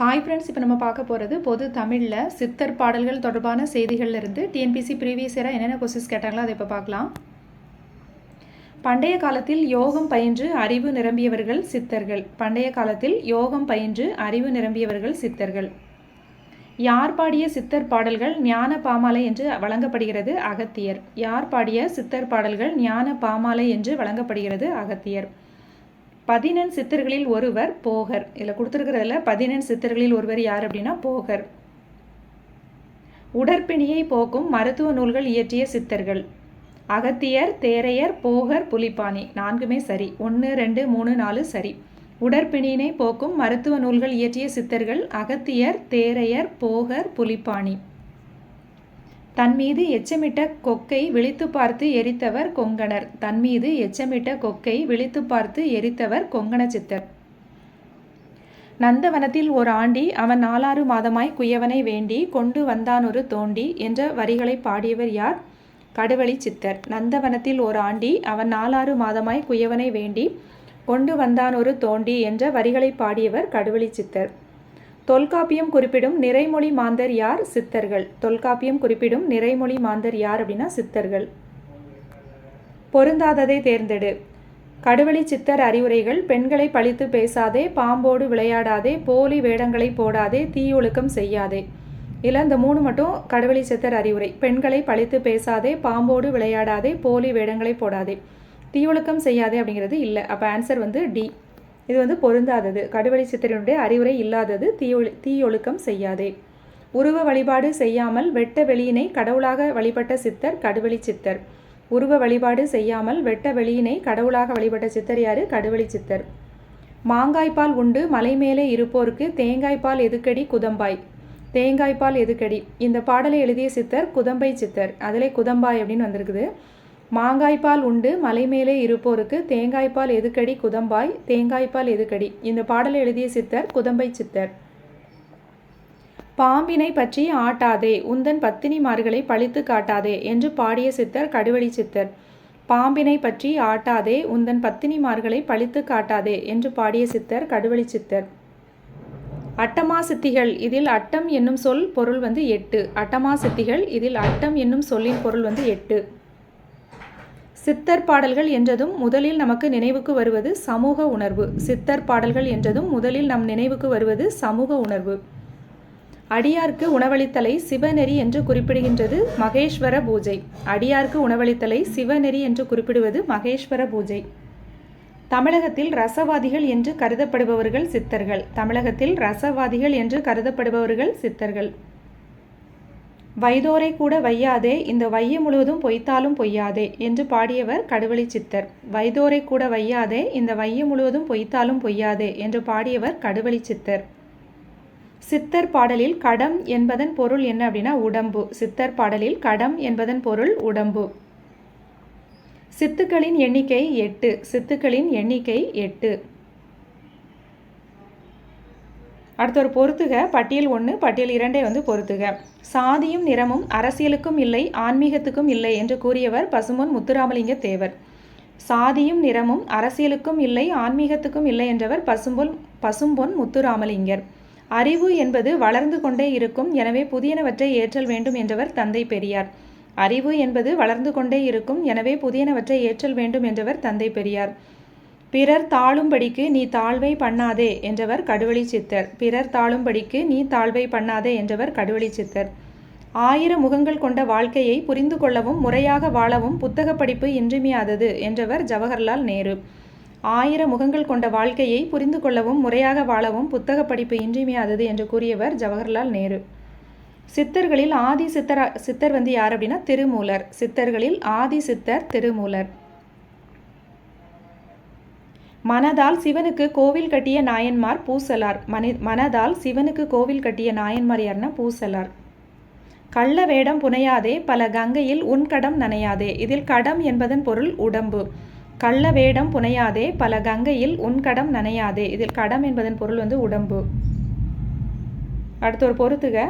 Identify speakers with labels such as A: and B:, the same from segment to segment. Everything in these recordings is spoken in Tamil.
A: ஹாய் ஃப்ரெண்ட்ஸ் இப்போ நம்ம பார்க்க போகிறது பொது தமிழில் சித்தர் பாடல்கள் தொடர்பான செய்திகளில் இருந்து. டிஎன்பிசி ப்ரீவியஸ் இயராக என்னென்ன கொஸ்டின்ஸ் கேட்டாங்களோ அதை இப்போ பார்க்கலாம். பண்டைய காலத்தில் யோகம் பயின்று அறிவு நிரம்பியவர்கள் சித்தர்கள். பண்டைய காலத்தில் யோகம் பயின்று அறிவு நிரம்பியவர்கள் சித்தர்கள். யார் பாடிய சித்தர் பாடல்கள் ஞான பாமாலை என்று வழங்கப்படுகிறது? அகத்தியர். யார் பாடிய சித்தர் பாடல்கள் ஞான பாமாலை என்று வழங்கப்படுகிறது? அகத்தியர். பதினெண் சித்தர்களில் ஒருவர் போகர். இதில் கொடுத்துருக்கிறதுல பதினெண் சித்தர்களில் ஒருவர் யார் அப்படின்னா போகர். உடற்பிணியை போக்கும் மருத்துவ நூல்கள் இயற்றிய சித்தர்கள். அகத்தியர் தேரையர் போகர் புலிப்பாணி. நான்குமே சரி. ஒன்று ரெண்டு மூணு நாலு சரி. உடற்பிணியினை போக்கும் மருத்துவ நூல்கள் இயற்றிய சித்தர்கள் அகத்தியர் தேரையர் போகர் புலிப்பாணி. தன் மீது எச்சமிட்ட கொக்கை விழித்து பார்த்து எரித்தவர் கொங்கணர். தன் மீது எச்சமிட்ட கொக்கை விழித்து பார்த்து எரித்தவர் கொங்கண சித்தர் நந்தவனத்தில் ஒரு ஆண்டி அவன் நாலாறு மாதமாய் குயவனை வேண்டி கொண்டு வந்தானொரு தோண்டி என்ற வரிகளை பாடியவர் யார்? கடுவழி சித்தர். நந்தவனத்தில் ஒரு ஆண்டி அவன் நாலாறு மாதமாய் குயவனை வேண்டி கொண்டு வந்தானொரு தோண்டி என்ற வரிகளை பாடியவர் கடுவழி சித்தர். தொல்காப்பியம் குறிப்பிடும் நிறைமொழி மாந்தர் யார்? சித்தர்கள். தொல்காப்பியம் குறிப்பிடும் நிறைமொழி மாந்தர் யார் அப்படின்னா சித்தர்கள். பொருந்தாததை தேர்ந்தெடு. கடுவழி சித்தர் அறிவுரைகள் பெண்களை பழித்து பேசாதே பாம்போடு விளையாடாதே போலி வேடங்களை போடாதே தீயொழுக்கம் செய்யாதே. இல்லை இந்த மூணு மட்டும் கடுவழி சித்தர் அறிவுரை. பெண்களை பழித்து பேசாதே பாம்போடு விளையாடாதே போலி வேடங்களை போடாதே. தீயொழுக்கம் செய்யாதே அப்படிங்கிறது இல்லை. அப்போ ஆன்சர் வந்து டி இது வந்து பொருந்தாதது. கடுவழி சித்தரினுடைய அறிவுரை இல்லாதது தீயொழி தீயொழுக்கம் செய்யாதே. உருவ வழிபாடு செய்யாமல் வெட்ட வெளியினை கடவுளாக வழிபட்ட சித்தர் கடுவழி சித்தர். உருவ வழிபாடு செய்யாமல் வெட்ட வெளியினை கடவுளாக வழிபட்ட சித்தர் யாரு? கடுவழி சித்தர். மாங்காய்ப்பால் உண்டு மலை மேலே இருப்போருக்கு தேங்காய்ப்பால் எதுக்கடி? குதம்பாய். தேங்காய்ப்பால் எதுக்கடி? இந்த பாடலை எழுதிய சித்தர் குதம்பை சித்தர். அதிலே குதம்பாய் அப்படின்னு வந்திருக்குது. மாங்காய்ப்பால் உண்டு மலை மேலே இருப்போருக்கு தேங்காய்ப்பால் எதுக்கடி குதம்பாய் தேங்காய்ப்பால் எதுக்கடி? இந்த பாடலை எழுதிய சித்தர் குதம்பை சித்தர். பாம்பினை பற்றி ஆட்டாதே உந்தன் பத்தினிமார்களை பழித்து காட்டாதே என்று பாடிய சித்தர் கடுவழி சித்தர். பாம்பினை பற்றி ஆட்டாதே உந்தன் பத்தினிமார்களை பழித்து காட்டாதே என்று பாடிய சித்தர் கடுவழி சித்தர். அட்டமா சித்திகள் இதில் அட்டம் என்னும் சொல் பொருள் வந்து எட்டு. அட்டமா சித்திகள் இதில் அட்டம் என்னும் சொல்லின் பொருள் வந்து எட்டு. சித்தர் பாடல்கள் என்றதும் முதலில் நமக்கு நினைவுக்கு வருவது சமூக உணர்வு. சித்தர் பாடல்கள் என்றதும் முதலில் நம் நினைவுக்கு வருவது சமூக உணர்வு. அடியார்க்கு உணவளித்தலை சிவநெறி என்று குறிப்பிடுகின்றது மகேஸ்வர பூஜை. அடியார்க்கு உணவளித்தலை சிவநெறி என்று குறிப்பிடுவது மகேஸ்வர பூஜை. தமிழகத்தில் ரசவாதிகள் என்று கருதப்படுபவர்கள் சித்தர்கள். தமிழகத்தில் ரசவாதிகள் என்று கருதப்படுபவர்கள் சித்தர்கள். வைதோரை கூட வையாதே இந்த வைய முழுவதும் பொய்த்தாலும் பொய்யாதே என்று பாடியவர் கடுவழி சித்தர். வைதோரை கூட வையாதே இந்த வைய முழுவதும் பொய்த்தாலும் பொய்யாதே என்று பாடியவர் கடுவழி சித்தர். சித்தர் பாடலில் கடம் என்பதன் பொருள் என்ன அப்படின்னா உடம்பு சித்தர் பாடலில் கடம் என்பதன் பொருள் உடம்பு சித்துக்களின் எண்ணிக்கை எட்டு. சித்துக்களின் எண்ணிக்கை எட்டு. அடுத்த ஒரு பொறுத்துக பட்டியல் ஒன்று பட்டியல் இரண்டை வந்து பொறுத்துக. சாதியும் நிறமும் அரசியலுக்கும் இல்லை ஆன்மீகத்துக்கும் இல்லை என்று கூறியவர் பசுமொன் முத்துராமலிங்க தேவர். சாதியும் நிறமும் அரசியலுக்கும் இல்லை ஆன்மீகத்துக்கும் இல்லை என்றவர் பசும்பொன் பசும்பொன் முத்துராமலிங்கர். அறிவு என்பது வளர்ந்து கொண்டே இருக்கும் எனவே புதியனவற்றை ஏற்றல் வேண்டும் என்றவர் தந்தை பெரியார். அறிவு என்பது வளர்ந்து கொண்டே இருக்கும் எனவே புதியனவற்றை ஏற்றல் வேண்டும் என்றவர் தந்தை பெரியார். பிறர் தாழும்படிக்கு நீ தாழ்வை பண்ணாதே என்றவர் கடுவழி சித்தர். பிறர் தாழும்படிக்கு நீ தாழ்வை பண்ணாதே என்றவர் கடுவழி சித்தர். ஆயிரம் முகங்கள் கொண்ட வாழ்க்கையை புரிந்து கொள்ளவும் முறையாக வாழவும் புத்தக படிப்பு இன்றியமையாதது என்றவர் ஜவஹர்லால் நேரு. ஆயிரம் முகங்கள் கொண்ட வாழ்க்கையை புரிந்து கொள்ளவும் முறையாக வாழவும் புத்தக படிப்பு இன்றியமையாதது என்று கூறியவர் ஜவஹர்லால் நேரு. சித்தர்களில் ஆதி சித்தரா சித்தர் வந்து யார் அப்படின்னா திருமூலர். சித்தர்களில் ஆதி சித்தர் திருமூலர். மனதால் சிவனுக்கு கோவில் கட்டிய நாயன்மார் பூசலார். மனி மனதால் சிவனுக்கு கோவில் கட்டிய நாயன்மார் யாருன்னா பூசலார். கள்ள வேடம் புனையாதே பல கங்கையில் உன் கடம் நனையாதே. இதில் கடம் என்பதன் பொருள் உடம்பு. கள்ள வேடம் புனையாதே பல கங்கையில் உன் கடம் நனையாதே. இதில் கடம் என்பதன் பொருள் வந்து உடம்பு. அடுத்து ஒரு பொறுத்துக.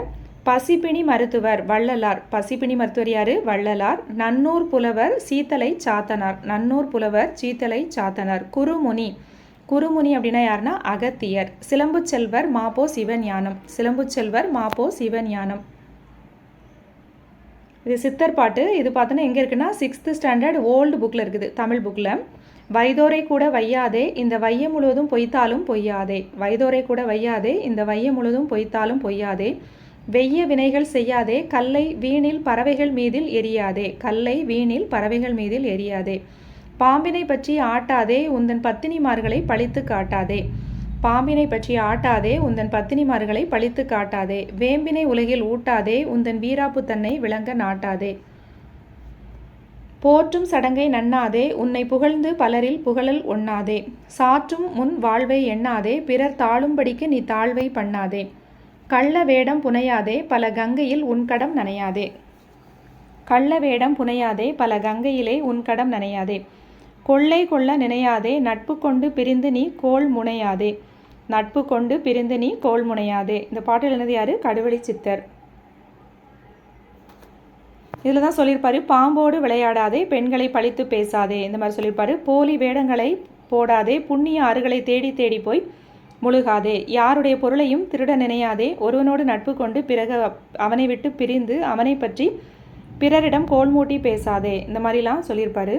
A: பசிப்பிணி மருத்துவர் வள்ளலார். பசிப்பிணி மருத்துவர் யாரு? வள்ளலார். நன்னூர் புலவர் சீத்தலை சாத்தனார். நன்னூர் புலவர் சீத்தலை சாத்தனார். குருமுனி. குருமுனி அப்படின்னா யாருன்னா? அகத்தியர். சிலம்பு செல்வர் மாப்போ சிவஞானம். சிலம்பு செல்வர் மாப்போ சிவஞானம். இது சித்தர் பாட்டு. இது பார்த்தோன்னா எங்கே இருக்குன்னா? சிக்ஸ்த்து ஸ்டாண்டர்ட் ஓல்டு புக்கில் இருக்குது. தமிழ் புக்கில் வைதோரை கூட வையாதே இந்த வையம் முழுவதும் பொய்த்தாலும் பொய்யாதே. வைதோரை கூட வையாதே இந்த வையம் முழுவதும் பொய்த்தாலும் பொய்யாதே. வெய்ய வினைகள் செய்யாதே கல்லை வீணில் பறவைகள் மீதில் எரியாதே கல்லை வீணில் பறவைகள் மீதில் எரியாதே. பாம்பினை பற்றி ஆட்டாதே உந்தன் பத்தினிமார்களை பழித்து காட்டாதே. பாம்பினை பற்றி ஆட்டாதே உந்தன் பத்தினிமார்களை பழித்து காட்டாதே. வேம்பினை உலகில் ஊட்டாதே உந்தன் வீராப்பு தன்னை விளங்க நாட்டாதே. போற்றும் சடங்கை நன்னாதே உன்னை புகழ்ந்து பலரில் புகழல் ஒண்ணாதே. சாற்றும் முன் வாழ்வை எண்ணாதே பிறர் தாழும்படிக்கு நீ தாழ்வை பண்ணாதே. கள்ள வேடம் புனையாதே பல கங்கையில் உன் கடம் நனையாதே. கள்ள வேடம் புனையாதே பல கங்கையிலே உன்கடம் நனையாதே. கொள்ளை கொள்ள நினையாதே நட்பு கொண்டு பிரிந்து நீ கோல் முனையாதே. நட்பு கொண்டு பிரிந்து நீ கோல் முனையாதே. இந்த பாட்டில் எழுந்தது யார் கடுவெளி சித்தர். இதில் தான் சொல்லியிருப்பாரு பாம்போடு விளையாடாதே பெண்களை பழித்து பேசாதே. இந்த மாதிரி சொல்லியிருப்பாரு போலி வேடங்களை போடாதே புண்ணிய ஆறுகளை தேடி தேடி போய் முழுகாதே. யாருடைய பொருளையும் திருட நினையாதே. ஒருவனோடு நட்பு கொண்டு பிறகு அவனை விட்டு பிரிந்து அவனை பற்றி பிறரிடம் கோல் மூட்டி பேசாதே. இந்த மாதிரிலாம் சொல்லியிருப்பாரு.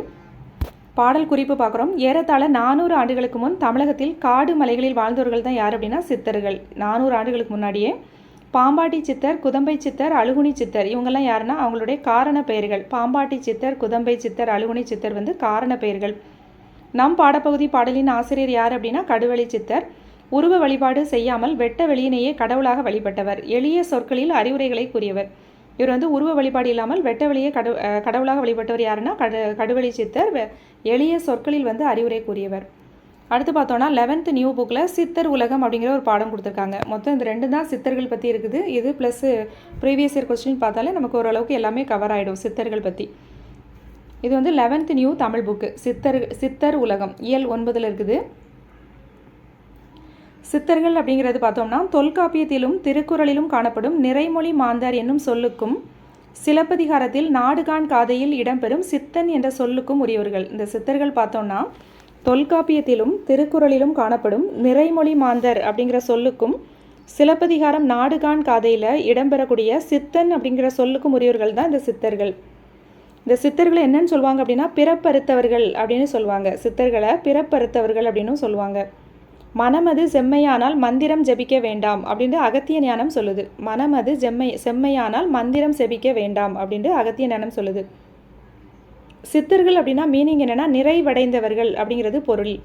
A: பாடல் குறிப்பு பார்க்குறோம். ஏறத்தாழ நானூறு ஆண்டுகளுக்கு முன் தமிழகத்தில் காடு மலைகளில் வாழ்ந்தவர்கள் தான் யார் அப்படின்னா சித்தர்கள். நானூறு ஆண்டுகளுக்கு முன்னாடியே பாம்பாட்டி சித்தர் குதம்பை சித்தர் அழுகுனி சித்தர் இவங்கெல்லாம் யாருன்னா அவங்களுடைய காரண பெயர்கள். பாம்பாட்டி சித்தர் குதம்பை சித்தர் அழுகுனி சித்தர் வந்து காரண பெயர்கள். நம் பாடப்பகுதி பாடலின் ஆசிரியர் யார் அப்படின்னா கடுவழி சித்தர். உருவ வழிபாடு செய்யாமல் வெட்ட வெளியினையே கடவுளாக வழிபட்டவர். எளிய சொற்களில் அறிவுரைகளை கூறியவர். இவர் வந்து உருவ வழிபாடு இல்லாமல் வெட்ட வெளியே கடு கடவுளாக வழிபட்டவர் யாருன்னா கடு கடுவெளி சித்தர் எளிய சொற்களில் வந்து அறிவுரை கூறியவர். அடுத்து பார்த்தோன்னா லெவன்த் நியூ புக்கில் சித்தர் உலகம் அப்படிங்கிற ஒரு பாடம் கொடுத்துருக்காங்க. மொத்தம் இந்த ரெண்டு தான் சித்தர்கள் பற்றி இருக்குது. இது ப்ளஸ் ப்ரீவியஸ் இயர் கொஸ்டின் பார்த்தாலே நமக்கு ஓரளவுக்கு எல்லாமே கவர் ஆகிடும் சித்தர்கள் பற்றி இது வந்து லெவன்த் நியூ தமிழ் புக்கு சித்தர் சித்தர் உலகம். இயல் ஒன்பதில் இருக்குது. சித்தர்கள் அப்படிங்கிறது பார்த்தோம்னா தொல்காப்பியத்திலும் திருக்குறளிலும் காணப்படும் நிறைமொழி மாந்தர் என்னும் சொல்லுக்கும் சிலப்பதிகாரத்தில் நாடுகான் காதையில் இடம்பெறும் சித்தன் என்ற சொல்லுக்கும் உரியவர்கள். இந்த சித்தர்கள் பார்த்தோம்னா தொல்காப்பியத்திலும் திருக்குறளிலும் காணப்படும் நிறைமொழி மாந்தர் அப்படிங்கிற சொல்லுக்கும் சிலப்பதிகாரம் நாடுகான் காதையில் இடம்பெறக்கூடிய சித்தன் அப்படிங்கிற சொல்லுக்கும் உரியவர்கள் தான் இந்த சித்தர்கள். இந்த சித்தர்களை என்னன்னு சொல்லுவாங்க அப்படின்னா பிறப்பறுத்தவர்கள் அப்படின்னு சொல்லுவாங்க. சித்தர்களை பிறப்பறுத்தவர்கள் அப்படின்னு சொல்லுவாங்க. மனமது செம்மையானால் மந்திரம் ஜெபிக்க வேண்டாம் அப்படின்ட்டு அகத்திய ஞானம் சொல்லுது. மனமது செம்மை செம்மையானால் மந்திரம் செபிக்க வேண்டாம் அப்படின்ட்டு அகத்திய ஞானம் சொல்லுது. சித்தர்கள் அப்படின்னா மீனிங் என்னென்னா நிறைவடைந்தவர்கள் அப்படிங்கிறது பொருள்.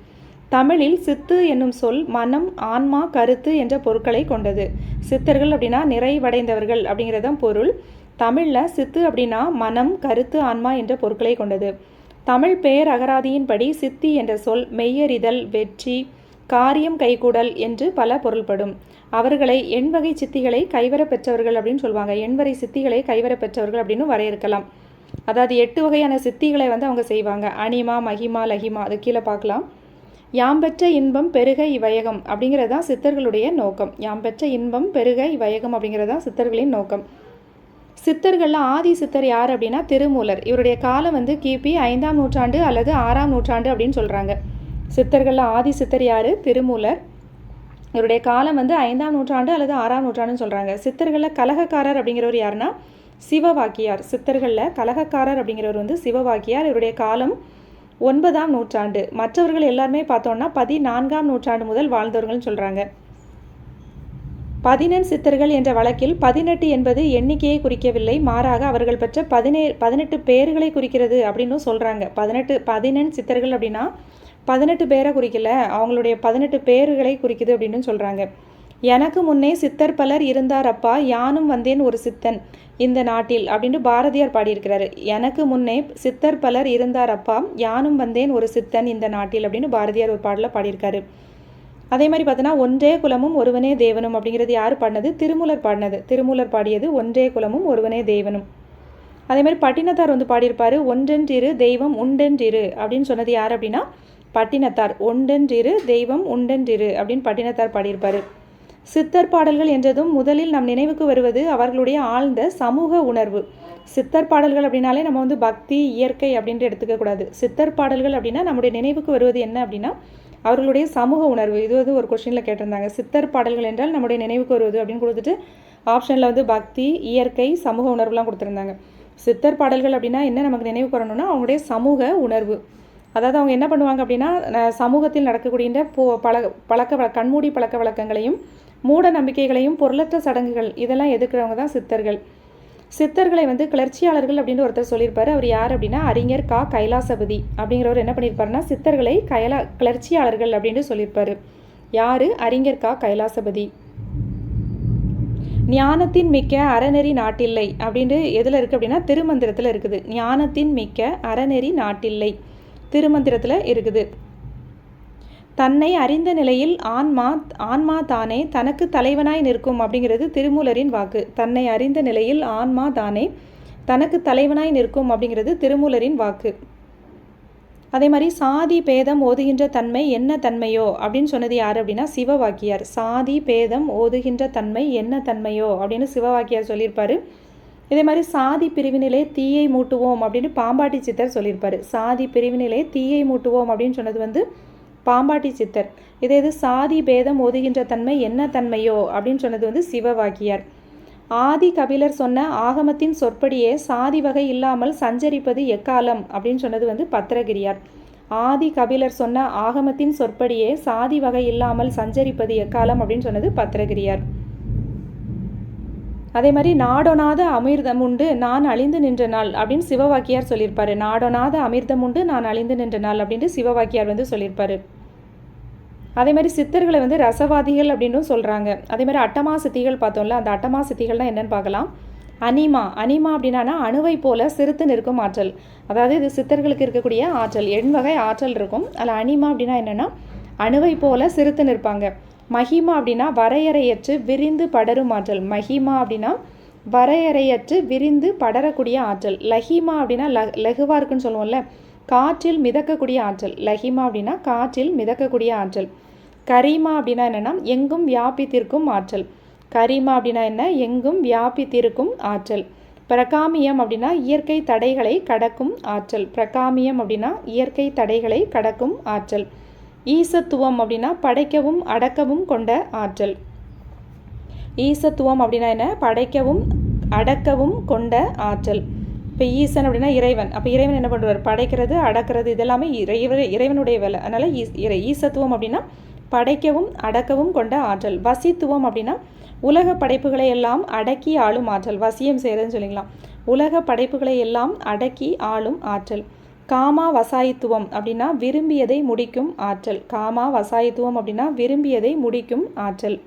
A: தமிழில் சித்து என்னும் சொல் மனம் ஆன்மா கருத்து என்ற பொருட்களை கொண்டது. சித்தர்கள் அப்படின்னா நிறைவடைந்தவர்கள் அப்படிங்கிறதான் பொருள். தமிழில் சித்து அப்படின்னா மனம் கருத்து ஆன்மா என்ற பொருட்களை கொண்டது. தமிழ் பெயர் அகராதியின்படி சித்தி என்ற சொல் மெய்யறிதல் வெற்றி காரியம் கைகூடல் என்று பல பொருள்படும். அவர்களை எண்வகை சித்திகளை கைவர பெற்றவர்கள் அப்படின்னு சொல்லுவாங்க எண்வரை சித்திகளை கைவர பெற்றவர்கள் அப்படின்னு வரையறுக்கலாம். அதாவது எட்டு வகையான சித்திகளை வந்து அவங்க செய்வாங்க. அனிமா மகிமா லஹிமா அது கீழே பார்க்கலாம். யாம் பெற்ற இன்பம் பெருக இவ்வயகம் அப்படிங்கிறது தான் சித்தர்களுடைய நோக்கம். யாம் பெற்ற இன்பம் பெருக இவ்வயகம் அப்படிங்கிறது தான் சித்தர்களின் நோக்கம். சித்தர்களில் ஆதி சித்தர் யார் அப்படின்னா திருமூலர். இவருடைய காலம் வந்து கிபி ஐந்தாம் நூற்றாண்டு அல்லது ஆறாம் நூற்றாண்டு அப்படின்னு சொல்கிறாங்க சித்தர்களில் ஆதி சித்தர் யார்? திருமூலர். இவருடைய காலம் வந்து ஐந்தாம் நூற்றாண்டு அல்லது ஆறாம் நூற்றாண்டுன்னு சொல்கிறாங்க சித்தர்களில் கலகக்காரர் அப்படிங்கிறவர் யாருன்னா? சிவவாக்கியார். சித்தர்களில் கலகக்காரர் அப்படிங்கிறவர் வந்து சிவவாக்கியார். இவருடைய காலம் ஒன்பதாம் நூற்றாண்டு. மற்றவர்கள் எல்லாருமே பார்த்தோன்னா பதினான்காம் நூற்றாண்டு முதல் வாழ்ந்தவர்கள்னு சொல்கிறாங்க பதினெண் சித்தர்கள் என்ற வழக்கில் பதினெட்டு என்பது எண்ணிக்கையை குறிக்கவில்லை. மாறாக அவர்கள் பெற்ற பதினே பதினெட்டு பேர்களை குறிக்கிறது அப்படின்னு சொல்கிறாங்க பதினெட்டு பதினெண் சித்தர்கள் அப்படின்னா பதினெட்டு பேரை குறிக்கல அவங்களுடைய பதினெட்டு பேர்களை குறிக்குது அப்படின்னு சொல்கிறாங்க எனக்கு முன்னே சித்தர் பலர் இருந்தார் அப்பா யானும் வந்தேன் ஒரு சித்தன் இந்த நாட்டில் அப்படின்னு பாரதியார் பாடியிருக்கிறாரு. எனக்கு முன்னே சித்தர் பலர் இருந்தார் அப்பா யானும் வந்தேன் ஒரு சித்தன் இந்த நாட்டில் அப்படின்னு பாரதியார் ஒரு பாடலை பாடியிருக்காரு. அதே மாதிரி பார்த்தோன்னா ஒன்றே குலமும் ஒருவனே தேவனும் அப்படிங்கிறது யார் பாடினது? திருமூலர் பாடினது. திருமூலர் பாடியது ஒன்றே குலமும் ஒருவனே தேவனும். அதே மாதிரி பட்டினத்தார் வந்து பாடியிருப்பார் ஒன்றென்றிரு தெய்வம் உண்டென்றிரு அப்படின்னு சொன்னது யார் அப்படின்னா பட்டினத்தார் ஒண்டென்றிரு தெய்வம் உண்டென்றிரு அப்படின்னு பட்டினத்தார் பாடியிருப்பார். சித்தர் பாடல்கள் என்றதும் முதலில் நம் நினைவுக்கு வருவது அவர்களுடைய ஆழ்ந்த சமூக உணர்வு. சித்தர் பாடல்கள் அப்படின்னாலே நம்ம வந்து பக்தி இயற்கை அப்படின்ட்டு எடுத்துக்கக்கூடாது சித்தர் பாடல்கள் அப்படின்னா நம்முடைய நினைவுக்கு வருவது என்ன அப்படின்னா அவர்களுடைய சமூக உணர்வு. இது வந்து ஒரு கொஷினில் கேட்டிருந்தாங்க. சித்தர் பாடல்கள் என்றால் நம்முடைய நினைவுக்கு வருவது அப்படின்னு கொடுத்துட்டு ஆப்ஷனில் வந்து பக்தி இயற்கை சமூக உணர்வுலாம் கொடுத்துருந்தாங்க. சித்தர் பாடல்கள் அப்படின்னா என்ன நமக்கு நினைவுக்கு வரணும்னா அவங்களுடைய சமூக உணர்வு. அதாவது அவங்க என்ன பண்ணுவாங்க அப்படின்னா சமூகத்தில் நடக்கக்கூடிய போ பழக பழக்க வழ- கண்மூடி பழக்க வழக்கங்களையும் மூட நம்பிக்கைகளையும் பொருளற்ற சடங்குகள் இதெல்லாம் எதிர்க்கிறவங்க தான் சித்தர்கள். சித்தர்களை வந்து கிளர்ச்சியாளர்கள் அப்படின்னு ஒருத்தர் சொல்லியிருப்பார். அவர் யார் அப்படின்னா அறிஞர் கா. கைலாசபதி அப்படிங்கிறவர் என்ன பண்ணியிருப்பாருன்னா சித்தர்களை கைலா கிளர்ச்சியாளர்கள் அப்படின்னு சொல்லியிருப்பார். யார்? அறிஞர் கா. கைலாசபதி. ஞானத்தின் மிக்க அறநெறி நாட்டில்லை அப்படின்ட்டு எதில் இருக்குது அப்படின்னா திருமந்திரத்தில் இருக்குது. ஞானத்தின் மிக்க அறநெறி நாட்டில்லை. திருமந்திரத்தில் இருக்குது. தன்னை அறிந்த நிலையில் ஆன்மா ஆன்மா தானே தனக்கு தலைவனாய் நிற்கும் அப்படிங்கிறது திருமூலரின் வாக்கு. தன்னை அறிந்த நிலையில் ஆன்மா தானே தனக்கு தலைவனாய் நிற்கும் அப்படிங்கிறது திருமூலரின் வாக்கு. அதே மாதிரி சாதி பேதம் ஓதுகின்ற தன்மை என்ன தன்மையோ அப்படின்னு சொன்னது யார் அப்படின்னா சிவவாக்கியார். சாதி பேதம் ஓதுகின்ற தன்மை என்ன தன்மையோ அப்படின்னு சிவவாக்கியார் சொல்லியிருப்பாரு. இதே மாதிரி சாதி பிரிவினிலே தீயை மூட்டுவோம் அப்படின்னு பாம்பாட்டி சித்தர் சொல்லியிருப்பார். சாதி பிரிவினிலே தீயை மூட்டுவோம் அப்படின்னு சொன்னது வந்து பாம்பாட்டி சித்தர். இதே இது சாதி பேதம் ஒதுகின்ற தன்மை என்ன தன்மையோ அப்படின்னு சொன்னது வந்து சிவவாக்கியார். ஆதி கபிலர் சொன்ன ஆகமத்தின் சொற்படியே சாதி வகை இல்லாமல் சஞ்சரிப்பது எக்காலம் அப்படின்னு சொன்னது வந்து பத்திரகிரியார். ஆதி கபிலர் சொன்ன ஆகமத்தின் சொற்படியே சாதி வகை இல்லாமல் சஞ்சரிப்பது எக்காலம் அப்படின்னு சொன்னது பத்திரகிரியார். அதே மாதிரி நாடொனாத அமிர்தம் உண்டு நான் அழிந்து நின்ற நாள் அப்படின்னு சிவவாக்கியார் சொல்லியிருப்பாரு. நாடொனாத அமிர்தம் உண்டு நான் அழிந்து நின்ற நாள் அப்படின்ட்டு சிவவாக்கியார் வந்து சொல்லியிருப்பாரு. அதே மாதிரி சித்தர்களை வந்து ரசவாதிகள் அப்படின்னும் சொல்கிறாங்க அதே மாதிரி அட்டமா சித்திகள் பார்த்தோம்ல அந்த அட்டமா சித்திகள்னால் என்னென்னு பார்க்கலாம். அனிமா அனிமா அப்படின்னா அணுவை போல சிறுத்து நிற்கும் ஆற்றல். அதாவது இது சித்தர்களுக்கு இருக்கக்கூடிய ஆற்றல். எண் வகை ஆற்றல் இருக்கும். அதில் அனிமா அப்படின்னா என்னென்னா அணுவை போல சிறுத்து நிற்பாங்க. மகிமா அப்படின்னா வரையறையற்று விரிந்து படரும் ஆற்றல். மகிமா அப்படின்னா வரையறையற்று விரிந்து படரக்கூடிய ஆற்றல். லஹிமா அப்படின்னா ல லகுவாக இருக்குன்னு சொல்லுவோம்ல. காற்றில் மிதக்கக்கூடிய ஆற்றல். லஹிமா அப்படின்னா காற்றில் மிதக்கக்கூடிய ஆற்றல். கரிமா அப்படின்னா என்னென்னா எங்கும் வியாபித்திருக்கும் ஆற்றல். கரிமா அப்படின்னா என்ன? எங்கும் வியாபித்திருக்கும் ஆற்றல். பிரகாமியம் அப்படின்னா இயற்கை தடைகளை கடக்கும் ஆற்றல். பிரகாமியம் அப்படின்னா இயற்கை தடைகளை கடக்கும் ஆற்றல். ஈசத்துவம் அப்படின்னா படைக்கவும் அடக்கவும் கொண்ட ஆற்றல். ஈசத்துவம் அப்படின்னா என்ன? படைக்கவும் அடக்கவும் கொண்ட ஆற்றல். இப்போ ஈசன் அப்படின்னா இறைவன். அப்போ இறைவன் என்ன பண்ணுவார்? படைக்கிறது அடக்கிறது இதெல்லாமே இறைவ இறைவனுடைய வேலை. அதனால் ஈ இறை ஈசத்துவம் அப்படின்னா படைக்கவும் அடக்கவும் கொண்ட ஆற்றல். வசித்துவம் அப்படின்னா உலக படைப்புகளை எல்லாம் அடக்கி ஆளும் ஆற்றல். வசியம் செய்கிறதுன்னு சொல்லிக்கலாம். உலக படைப்புகளை எல்லாம் அடக்கி ஆளும் ஆற்றல். காமா வசாயித்துவம் அப்படின்னா விரும்பியதை முடிக்கும் ஆற்றல். காமா வசாயித்துவம் அப்படின்னா விரும்பியதை முடிக்கும் ஆற்றல்.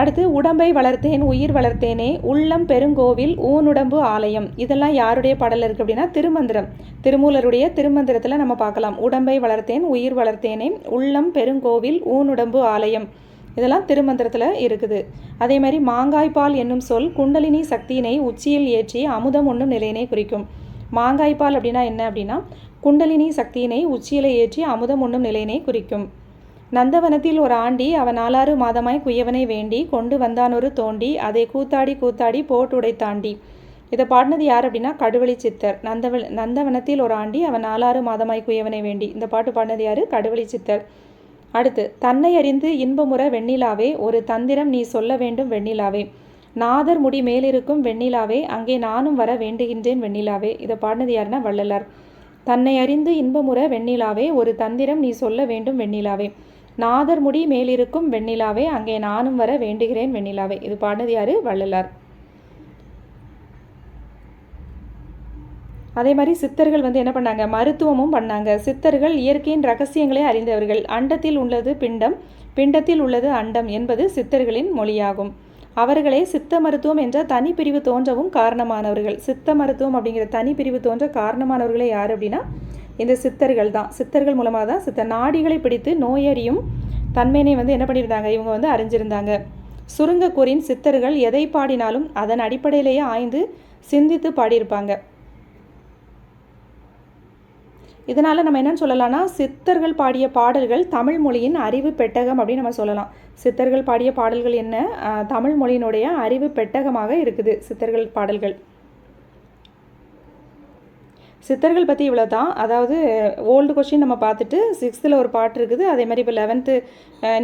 A: அடுத்து உடம்பை வளர்த்தேன் உயிர் வளர்த்தேனே உள்ளம் பெருங்கோவில் ஊனுடம்பு ஆலயம். இதெல்லாம் யாருடைய பாடல் இருக்குது அப்படின்னா திருமந்திரம். திருமூலருடைய திருமந்திரத்தில் நம்ம பார்க்கலாம். உடம்பை வளர்த்தேன் உயிர் வளர்த்தேனே உள்ளம் பெருங்கோவில் ஊனுடம்பு ஆலயம். இதெல்லாம் திருமந்திரத்தில் இருக்குது. அதே மாதிரி மாங்காய்பால் என்னும் சொல் குண்டலினி சக்தியினை உச்சியில் ஏற்றி அமுதம் ஒன்றும் நிலையினை குறிக்கும். மாங்காய்பால் அப்படின்னா என்ன அப்படின்னா குண்டலினி சக்தியினை உச்சியில் ஏற்றி அமுதம் உண்ணும் நிலையினை குறிக்கும். நந்தவனத்தில் ஒரு ஆண்டி அவன் நாலாறு மாதமாய் குயவனை வேண்டி கொண்டு வந்தானொரு தோண்டி அதை கூத்தாடி கூத்தாடி போட்டுடை தாண்டி. இதை பாடினது யார் அப்படின்னா கடுவழி சித்தர். நந்தவ நந்தவனத்தில் ஒரு ஆண்டி அவன் நாலாறு மாதமாய் குயவனை வேண்டி. இந்த பாட்டு பாடினது யார்? கடுவழி சித்தர். அடுத்து தன்னை அறிந்து இன்பமுற வெண்ணிலாவே ஒரு தந்திரம் நீ சொல்ல வேண்டும் வெண்ணிலாவே. நாதர் முடி மேலிருக்கும் வெண்ணிலாவே அங்கே நானும் வர வேண்டுகின்றேன் வெண்ணிலாவே. இதை பாடினது யாருன்னா வள்ளலார். தன்னை அறிந்து இன்பமுற வெண்ணிலாவே ஒரு தந்திரம் நீ சொல்ல வேண்டும் வெண்ணிலாவே. நாதர் முடி மேலிருக்கும் வெண்ணிலாவே அங்கே நானும் வர வேண்டுகிறேன் வெண்ணிலாவே. இது பாடினது யாரு? வள்ளலார். அதே மாதிரி சித்தர்கள் வந்து என்ன பண்ணாங்க? மருத்துவமும் பண்ணாங்க. சித்தர்கள் இயற்கையின் ரகசியங்களை அறிந்தவர்கள். அண்டத்தில் உள்ளது பிண்டம். பிண்டத்தில் உள்ளது அண்டம் என்பது சித்தர்களின் மொழியாகும். அவர்களே சித்த மருத்துவம் என்ற தனிப்பிரிவு தோன்றவும் காரணமானவர்கள். சித்த மருத்துவம் அப்படிங்கிற தனிப்பிரிவு தோன்ற காரணமானவர்களே யார் அப்படின்னா இந்த சித்தர்கள் தான். சித்தர்கள் மூலமாக தான் சித்த நாடிகளை பிடித்து நோயறியும் தன்மையினை வந்து என்ன பண்ணியிருந்தாங்க? இவங்க வந்து அறிஞ்சிருந்தாங்க. சுருங்கக்கூறின் சித்தர்கள் எதை பாடினாலும் அதன் அடிப்படையிலேயே ஆய்ந்து சிந்தித்து பாடியிருப்பாங்க. இதனால் நம்ம என்னென்னு சொல்லலாம்னா சித்தர்கள் பாடிய பாடல்கள் தமிழ் மொழியின் அறிவு பெட்டகம் அப்படின்னு நம்ம சொல்லலாம். சித்தர்கள் பாடிய பாடல்கள் என்ன? தமிழ் மொழியினுடைய அறிவு பெட்டகமாக இருக்குது சித்தர்கள் பாடல்கள். சித்தர்கள் பற்றி இவ்வளோ தான் அதாவது ஓல்டு கொஷின் நம்ம பார்த்துட்டு சிக்ஸ்த்தில் ஒரு பாட்டு இருக்குது. அதே மாதிரி இப்போ லெவன்த்து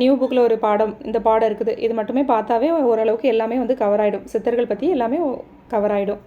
A: நியூ புக்கில் ஒரு பாடம் இந்த பாடம் இருக்குது. இது மட்டுமே பார்த்தாவே ஓரளவுக்கு எல்லாமே வந்து கவர் ஆகிடும் சித்தர்கள் பற்றி எல்லாமே கவர் ஆகிடும்